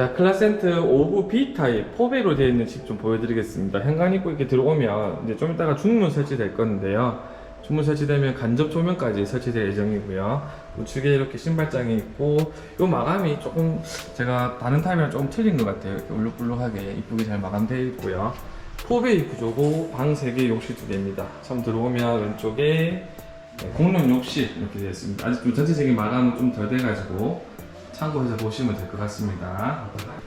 자, 클라센트 5부 B 타입 포배로 되어 있는 집좀 보여드리겠습니다. 현관 입구 이렇게 들어오면 이제 좀 이따가 중문 설치될 건데요. 중문 설치되면 간접 조명까지 설치될 예정이고요. 우측에 이렇게 신발장이 있고 이 마감이 조금 제가 다른 타입이랑 조금 틀린 것 같아요. 이렇게 울룩불룩하게 이쁘게 잘 마감되어 있고요. 포베이 구조고 방 3개, 욕실 2개입니다. 처음 들어오면 왼쪽에 네, 공용 욕실 이렇게 되어 있습니다. 아직 좀 전체적인 마감은 좀 덜 돼가지고 참고해서 보시면 될 것 같습니다.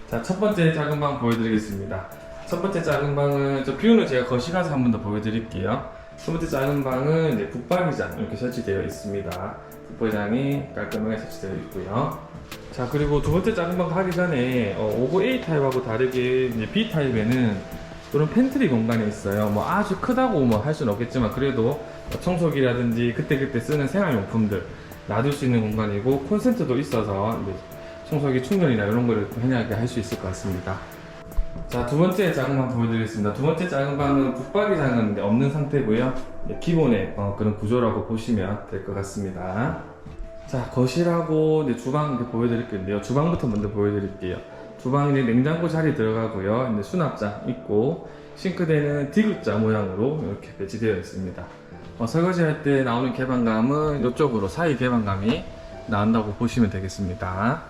자, 첫 번째 작은 방 보여드리겠습니다. 첫 번째 작은 방은 저 뷰는 제가 거실 가서 한 번 더 보여드릴게요. 첫 번째 작은 방은 이제 북박이장 이렇게 설치되어 있습니다. 북박이장이 깔끔하게 설치되어 있고요. 자, 그리고 두 번째 작은 방 가기 전에 어, 59A 타입하고 다르게 이제 B 타입에는 이런 팬트리 공간이 있어요. 뭐 아주 크다고 뭐 할 수는 없겠지만 그래도 뭐 청소기라든지 그때그때 쓰는 생활용품들 놔둘 수 있는 공간이고 콘센트도 있어서 청소기 충전이나 이런 거를 편하게 할 수 있을 것 같습니다. 자, 두 번째 작은 방 보여드리겠습니다. 두 번째 작은 방은 북박이장은 이제 없는 상태고요. 기본의 어, 그런 구조라고 보시면 될 것 같습니다. 자, 거실하고 주방 보여드릴 건데요. 주방부터 먼저 보여드릴게요. 주방에 냉장고 자리 들어가고요. 수납장 있고 싱크대는 디귿자 모양으로 이렇게 배치되어 있습니다. 어, 설거지 할 때 나오는 개방감은 이쪽으로 사이 개방감이 나온다고 보시면 되겠습니다.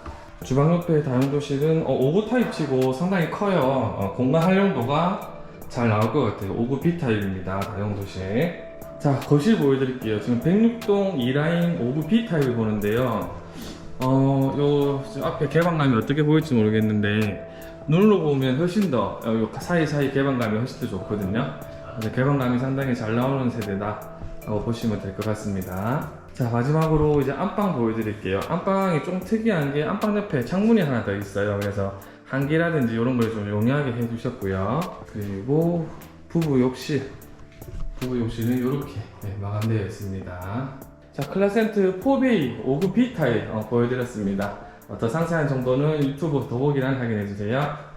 주방 옆에 다용도실은 어, 5구 타입치고 상당히 커요. 어, 공간 활용도가 잘 나올 것 같아요. 5구 B 타입입니다. 다용도실. 자, 거실 보여드릴게요. 지금 106동 2라인 5구 B 타입을 보는데요. 어, 요 앞에 개방감이 어떻게 보일지 모르겠는데 눈으로 보면 훨씬 더 어, 요 사이사이 개방감이 훨씬 더 좋거든요. 개방감이 상당히 잘 나오는 세대다 라고 보시면 될 것 같습니다. 자 마지막으로 이제 안방 보여드릴게요. 안방이 좀 특이한 게 안방 옆에 창문이 하나 더 있어요. 그래서 한기라든지 이런 걸 좀 용이하게 해주셨고요. 그리고 부부 욕실 부부 욕실은 이렇게 네, 마감되어 있습니다. 자, 클라센트 4베이 5구 B 타입 어, 보여드렸습니다. 어, 더 상세한 정보는 유튜브 더보기란 확인해주세요.